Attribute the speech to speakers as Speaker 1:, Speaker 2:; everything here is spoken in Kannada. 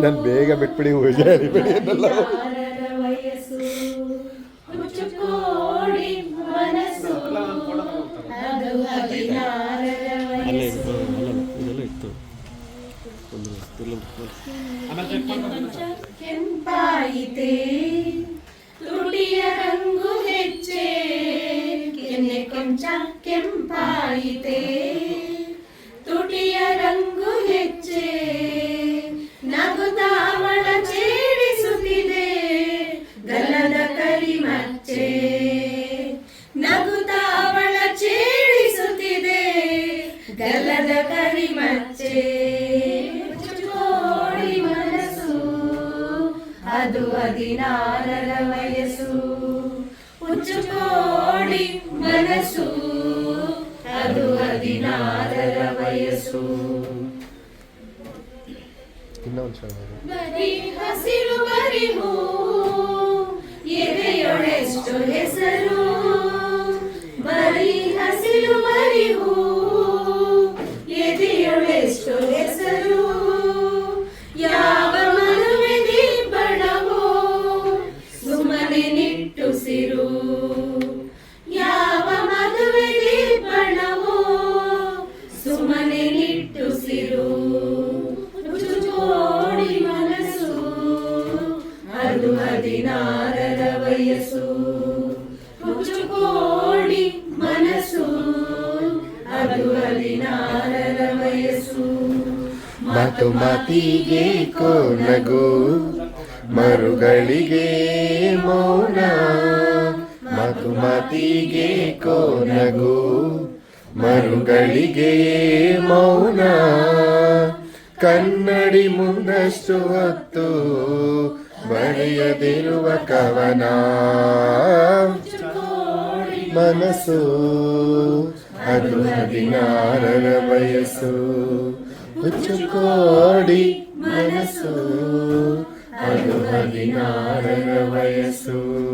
Speaker 1: ನಾನು ಬೇಗ ಬಿಟ್ಬಿಡಿ ಹುಷಾರಿಬಿಡಿ ಅನ್ನಲ್ಲ
Speaker 2: ಹದಿನಾರರ ವಯಸ್ಸು ಮುಚ್ಚುಕೋಡಿ ಮನಸ್ಸು ಅದು ಹದಿನಾರರ
Speaker 3: ಅಲ್ಲೇ
Speaker 2: ವಯಸ್ಸು
Speaker 3: ಅಲ್ಲಲ್ಲ ಇದೆಲ್ಲ ಇತ್ತು ಒಂದು ಇಲ್ಲ
Speaker 2: ಕೊಂಚ ಕೆಂಪಾಯಿತೆ ತುಟಿಯ ರಂಗು ಹೆಚ್ಚೆ ಕೆನ್ನೆ ಕೊಂಚ ಕೆಂಪಾಯಿತೆ ತುಟಿಯ ರಂಗು ಹೆಚ್ಚೆ ನಗುತಾವಳ ಚೇಡಿಸುತ್ತಿದೆ ಗಲದ ಕರಿಮಚ್ಚೆ ನಗುತಾವಳ ಚೇಡಿಸುತ್ತಿದೆ ಗಲದ ಕರಿಮಚ್ಚೆ ಅದು ಹದಿನಾರರ ವಯಸ್ಸು. ಮುಚ್ಚುಕೋಡಿ ಮನಸ್ಸು, ಅದು ಹದಿನಾರರ ವಯಸ್ಸು
Speaker 1: ಇನ್ನೊಂದು ಚೆನ್ನಾಗಿ
Speaker 2: ಬರೀ ಹಸಿರು ಬರಿ ಹೂ ಎದೆಯೊಳೆಷ್ಟು ಹೆಸರು? ಅದು ಹದಿನಾರರ ವಯಸ್ಸು. ಮುಚ್ಚುಕೋಡಿ ಮನಸ್ಸು. ಅದು ಹದಿನಾರರ ವಯಸ್ಸು.
Speaker 1: ಮಾತು ಮಾತಿಗೆ ಕೋನಗು ಮರುಗಳಿಗೆ ಮೌನ. ಮಾತು ಮಾತಿಗೆ ಕೋನಗು ಮರುಗಳಿಗೆ ಮೌನ. ಕನ್ನಡಿ ಮುಂದಷ್ಟು ಹೊತ್ತು. ಬರೆಯದಿರುವ ಕವನ. ಮನಸ್ಸು ಅದು ಹದಿನಾರರ ವಯಸ್ಸು. ಹುಚ್ಚುಕೋಡಿ ಮನಸ್ಸು ಅದು ಹದಿನಾರರ ವಯಸ್ಸು.